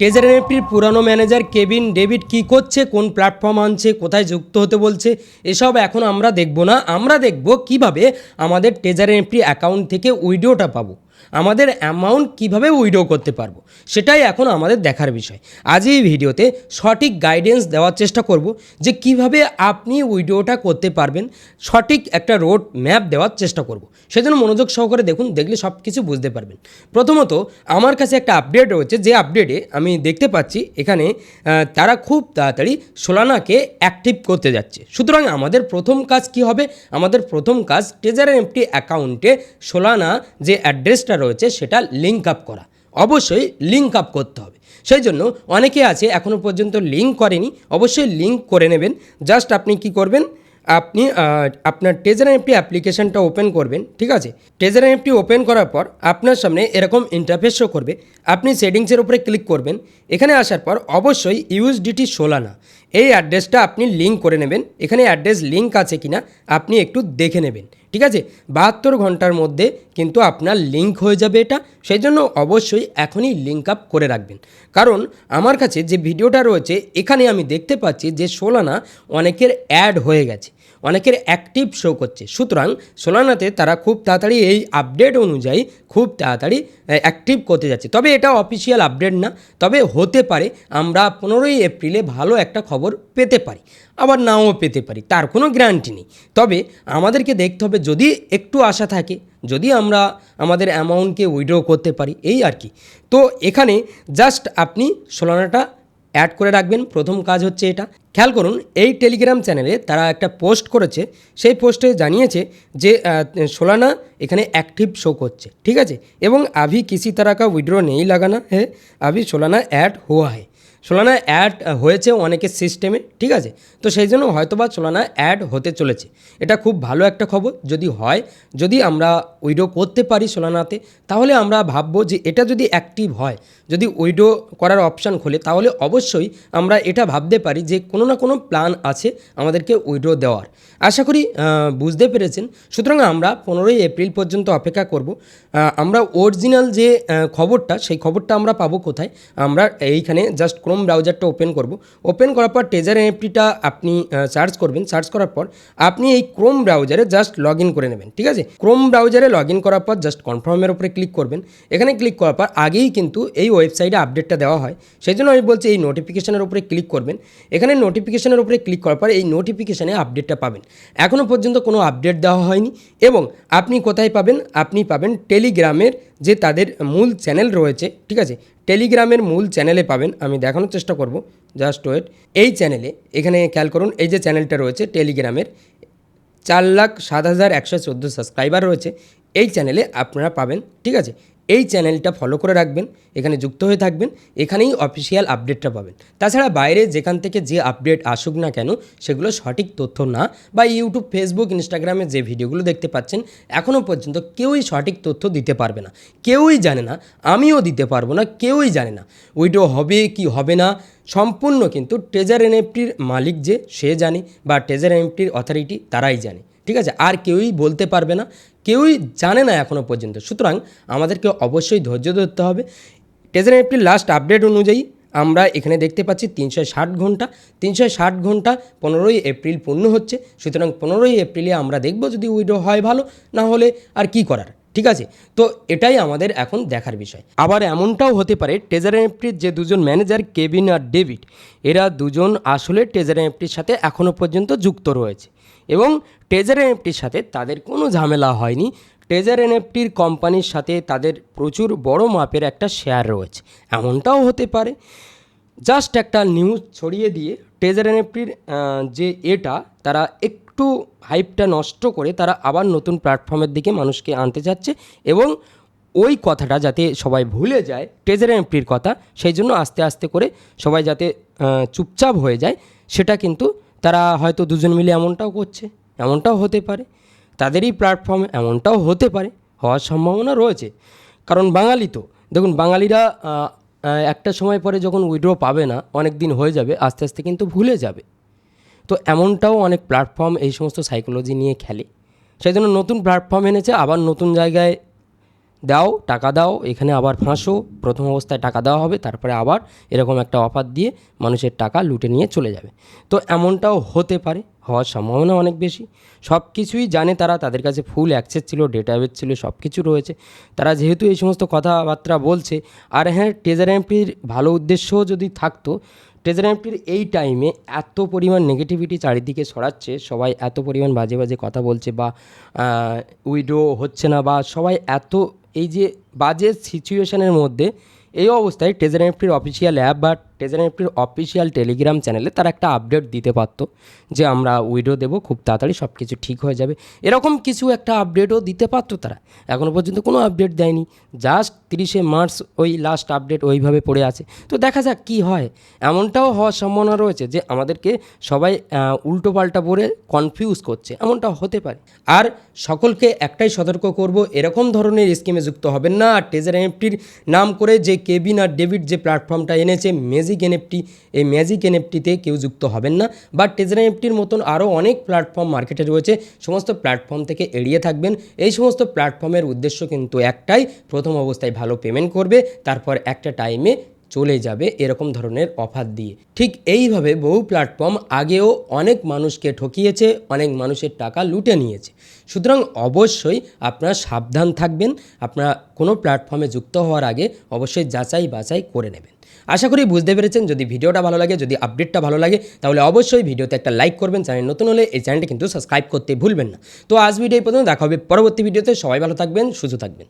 Taser এনএফটির পুরানো manager cabin David কি করছে, কোন প্ল্যাটফর্ম আনছে, কোথায় যুক্ত হতে বলছে, এসব এখন আমরা দেখব না। আমরা দেখব কীভাবে আমাদের টেজার অ্যাকাউন্ট থেকে উইডিওটা পাবো। আমাদের অ্যামাউন্ট কীভাবে উইডো করতে পারব, সেটাই এখন আমাদের দেখার বিষয়। আজ এই ভিডিওতে সঠিক গাইডেন্স দেওয়ার চেষ্টা করব যে কীভাবে আপনি উইডিওটা করতে পারবেন, সঠিক একটা রোড ম্যাপ দেওয়ার চেষ্টা করব। সেজন্য মনোযোগ সহকারে দেখুন, দেখলে সব কিছু বুঝতে পারবেন। প্রথমত, আমার কাছে একটা আপডেট রয়েছে, যে আপডেটে আমি দেখতে পাচ্ছি, এখানে তারা খুব তাড়াতাড়ি সোলানাকে অ্যাক্টিভ করতে যাচ্ছে। সুতরাং আমাদের প্রথম কাজ কি হবে? আমাদের প্রথম কাজ ট্রেজার এমটি অ্যাকাউন্টে সোলানা যে অ্যাড্রেসটা রয়েছে সেটা লিঙ্ক আপ করা। অবশ্যই লিঙ্ক আপ করতে হবে। সেই জন্য অনেকে আছে এখনও পর্যন্ত লিঙ্ক করেনি, অবশ্যই লিঙ্ক করে নেবেন। জাস্ট আপনি কি করবেন? আপনি আপনার টেজার এফটি অ্যাপ্লিকেশনটা ওপেন করবেন, ঠিক আছে? টেজার এফটি ওপেন করার পর আপনার সামনে এরকম ইন্টারফেস শো করবে। আপনি সেটিংসের উপরে ক্লিক করবেন। এখানে আসার পর অবশ্যই ইউএসডিটি সোলানা এই অ্যাড্রেসটা আপনি লিঙ্ক করে নেবেন। এখানে অ্যাড্রেস লিঙ্ক আছে কিনা আপনি একটু দেখে নেবেন। ঠিক আছে? বাহাত্তর ঘণ্টার মধ্যে কিন্তু আপনার লিঙ্ক হয়ে যাবে এটা। সেই জন্য অবশ্যই এখনই লিঙ্ক আপ করে রাখবেন। কারণ আমার কাছে যে ভিডিওটা রয়েছে, এখানে আমি দেখতে পাচ্ছি যে সোলানা অনেকের অ্যাড হয়ে গেছে। অনেকের অ্যাক্টিভ শো করছে। সুতরাং সোলানাতে তারা খুব তাড়াতাড়ি এই আপডেট অনুযায়ী খুব তাড়াতাড়ি অ্যাক্টিভ করতে যাচ্ছে। তবে এটা অফিসিয়াল আপডেট না, তবে হতে পারে আমরা পনেরোই এপ্রিলে ভালো একটা খবর পেতে পারি, আবার নাও পেতে পারি, তার কোনো গ্যারান্টি নেই। তবে আমাদেরকে দেখতে হবে, যদি একটু আশা থাকে, যদি আমরা আমাদের অ্যামাউন্টকে উইড্র করতে পারি, এই আর কি। তো এখানে জাস্ট আপনি সোলানাটা অ্যাড করে রাখবেন, প্রথম কাজ হচ্ছে এটা। খেয়াল করুন, এই টেলিগ্রাম চ্যানেলে তারা একটা পোস্ট করেছে। সেই পোস্টে জানিয়েছে যে সোলানা এখানে অ্যাক্টিভ শো করছে, ঠিক আছে? এবং আভি কিসি তারা কা উইড্রো নেই লাগানা হ্যাঁ? আভি সোলানা অ্যাড হওয়া হয়। সোলানা অ্যাড হয়েছে অনেকের সিস্টেমে ঠিক আছে? তো সেই জন্য হয়তোবা সোলানা অ্যাড হতে চলেছে। এটা খুব ভালো একটা খবর। যদি হয়, যদি আমরা উইডো করতে পারি সোলানাতে তাহলে আমরা ভাববো যে এটা যদি অ্যাক্টিভ হয়, যদি উইডো করার অপশান খোলে, তাহলে অবশ্যই আমরা এটা ভাবতে পারি যে কোনো না কোনো প্ল্যান আছে আমাদেরকে উইডো দেওয়ার। আশা করি বুঝতে পেরেছেন। সুতরাং আমরা পনেরোই এপ্রিল পর্যন্ত অপেক্ষা করব। আমরা অরিজিনাল যে খবরটা, সেই খবরটা আমরা পাবো কোথায়? আমরা এইখানে জাস্ট ক্রোম ব্রাউজারটা ওপেন করব। ওপেন করার পর টেজার এনএফটিটা আপনি সার্চ করবেন। সার্চ করার পর আপনি এই ক্রোম ব্রাউজারে জাস্ট লগ ইন করে নেবেন, ঠিক আছে? ক্রোম ব্রাউজারে লগ ইন করার পর জাস্ট কনফার্মের উপরে ক্লিক করবেন। এখানে ক্লিক করার পর আগেই কিন্তু এই ওয়েবসাইটে আপডেটটা দেওয়া হয়। সেই জন্য আমি বলছি এই নোটিফিকেশনের উপরে ক্লিক করবেন। এখানে নোটিফিকেশনের উপরে ক্লিক করার পর এই নোটিফিকেশানে আপডেটটা পাবেন। এখনও পর্যন্ত কোনো আপডেট দেওয়া হয়নি এবং আপনি কোথায় পাবেন? আপনি পাবেন টেলিগ্রামের যে তাদের মূল চ্যানেল রয়েছে, ঠিক আছে? টেলিগ্রামের মূল চ্যানেলে পাবেন, আমি দেখানোর চেষ্টা করব, জাস্ট ওয়েট। এই চ্যানেলে, এখানে খেয়াল করুন, এই যে চ্যানেলটা রয়েছে, টেলিগ্রামের, চার লাখ সাত হাজার একশো চোদ্দ সাবস্ক্রাইবার রয়েছে, এই চ্যানেলে আপনারা পাবেন, ঠিক আছে? এই চ্যানেলটা ফলো করে রাখবেন, এখানে যুক্ত হয়ে থাকবেন, এখানেই অফিসিয়াল আপডেটটা পাবেন। তাছাড়া বাইরে যেখান থেকে যে আপডেট আসুক না কেন, সেগুলো সঠিক তথ্য না বা ইউটিউব ফেসবুক ইনস্টাগ্রামে যে ভিডিওগুলো দেখতে পাচ্ছেন, এখনও পর্যন্ত কেউই সঠিক তথ্য দিতে পারবে না। কেউই জানে না, আমিও দিতে পারব না, কেউই জানে না। উইডো হবে কি হবে না, সম্পূর্ণ কিন্তু ট্রেজার এনএফটির মালিক যে, সে জানে বা ট্রেজার এনএফটির অথরিটি তারাই জানে। ঠিক আছে? আর কেউই বলতে পারবে না কেউই জানে না এখনও পর্যন্ত। সুতরাং আমাদেরকে অবশ্যই ধৈর্য ধরতে হবে। টেজার এনএফটির লাস্ট আপডেট অনুযায়ী আমরা এখানে দেখতে পাচ্ছি তিনশো ষাট ঘণ্টা। তিনশো ষাট ঘণ্টা পনেরোই এপ্রিল পূর্ণ হচ্ছে। সুতরাং পনেরোই এপ্রিলে আমরা দেখব যদি উইডো হয় ভালো, না হলে আর কি করার। ঠিক আছে? তো এটাই আমাদের এখন দেখার বিষয়। আবার এমনটাও হতে পারে টেজার এনএফটির যে দুজন ম্যানেজার কেভিন আর ডেভিড এরা দুজন আসলে টেজার এনএফটির সাথে এখনও পর্যন্ত যুক্ত রয়েছে। এবং টেজার এনএফটির সাথে তাদের কোনো ঝামেলা হয়নি। টেজার এনএফটির কোম্পানির সাথে তাদের প্রচুর বড় মাপের একটা শেয়ার রয়েছে। এমনটাও হতে পারে। জাস্ট একটা নিউজ ছড়িয়ে দিয়ে টেজার এনএফটির যে এটা, তারা একটু হাইপটা নষ্ট করে তারা আবার নতুন প্ল্যাটফর্মের দিকে মানুষকে আনতে চাচ্ছে এবং ওই কথাটা যাতে সবাই ভুলে যায় টেজার এনএফটির কথা, সেই জন্য আস্তে আস্তে করে সবাই যাতে চুপচাপ হয়ে যায়, সেটা কিন্তু তারা হয়তো দুজন মিলে এমনটাও করছে, এমনটাও হতে পারে। তাদেরই প্ল্যাটফর্মে এমনটাও হতে পারে, হওয়ার সম্ভাবনা রয়েছে। কারণ বাঙালি তো, দেখুন বাঙালিরা একটা সময় পরে যখন উইড্রো পাবে না, অনেক দিন হয়ে যাবে, আস্তে আস্তে কিন্তু ভুলে যাবে। তো এমনটাও অনেক প্ল্যাটফর্ম এই সমস্ত সাইকোলজি নিয়ে খেলে। সেই জন্য নতুন প্ল্যাটফর্ম এনেছে, আবার নতুন জায়গায় দাও, টাকা দাও, এখানে আবার ফাঁসো, প্রথম অবস্থায় টাকা দেওয়া হবে, তারপরে আবার এরকম একটা অফার দিয়ে মানুষের টাকা লুটে নিয়ে চলে যাবে। তো এমনটাও হতে পারে, হওয়ার সম্ভাবনা অনেক বেশি। সব কিছুই জানে তারা, তাদের কাছে ফুল অ্যাক্সেস ছিল ডেটাবেস ছিল, সব কিছু রয়েছে। তারা যেহেতু এই সমস্ত কথাবার্তা বলছে, আর হ্যাঁ ট্রেজার এমপির ভালো উদ্দেশ্যও যদি থাকতো ট্রেজার এমপির এই টাইমে এত পরিমাণ নেগেটিভিটি চারিদিকে ছড়াচ্ছে, সবাই এত পরিমাণ বাজে বাজে কথা বলছে বা উইডো হচ্ছে না বা সবাই এত এই যে বাজে সিচুয়েশনের মধ্যে এই অবস্থায় ট্রেজার এফটির অফিসিয়াল অ্যাপ বা ট্রেজার এফটির অফিসিয়াল টেলিগ্রাম চ্যানেলে তারা একটা আপডেট দিতে পারতো যে আমরা উইডো দেবো, খুব তাড়াতাড়ি সব কিছু ঠিক হয়ে যাবে। এরকম কিছু একটা আপডেটও দিতে পারতো তারা। এখনও পর্যন্ত কোনো আপডেট দেয়নি। জাস্ট তিরিশে মার্চ ওই লাস্ট আপডেট ওইভাবে পড়ে আছে। তো দেখা যাক কী হয়। এমনটাও হওয়ার সম্ভাবনা রয়েছে যে আমাদেরকে সবাই উল্টো পাল্টা কনফিউজ করছে। এমনটা হতে পারে। আর সকলকে একটাই সতর্ক করব, এরকম ধরনের স্কিমে যুক্ত হবেন না। আর টেজার এনএফটির নাম করে যে কেবিন আর ডেভিড যে প্ল্যাটফর্মটা এনেছে ম্যাজিক এনএফটি এই ম্যাজিক এনএফটিতে কেউ যুক্ত হবেন না। বা টেজার এনএফটির মতন আরও অনেক প্ল্যাটফর্ম মার্কেটে রয়েছে। সমস্ত প্ল্যাটফর্ম থেকে এড়িয়ে থাকবেন। এই সমস্ত প্ল্যাটফর্মের উদ্দেশ্য কিন্তু একটাই, প্রথম অবস্থায় ভালো পেমেন্ট করবে, তারপর একটা টাইমে চলে যাবে এরকম ধরনের অফার দিয়ে। ঠিক এইভাবে বহু প্ল্যাটফর্ম আগেও অনেক মানুষকে ঠকিয়েছে, অনেক মানুষের টাকা লুটে নিয়েছে। সুতরাং অবশ্যই আপনারা সাবধান থাকবেন, আপনারা কোনো প্ল্যাটফর্মে যুক্ত হওয়ার আগে অবশ্যই যাচাই বাছাই করে নেবেন। আশা করি বুঝতে পেরেছেন, যদি ভিডিওটা ভালো লাগে, যদি আপডেটটা ভালো লাগে, তাহলে অবশ্যই ভিডিওতে একটা লাইক করবেন, চ্যানেল নতুন হলে এই চ্যানেলটা কিন্তু সাবস্ক্রাইব করতে ভুলবেন না। তো আজ ভিডিও পর্যন্ত, দেখা হবে পরবর্তী ভিডিওতে, সবাই ভালো থাকবেন, সুস্থ থাকবেন।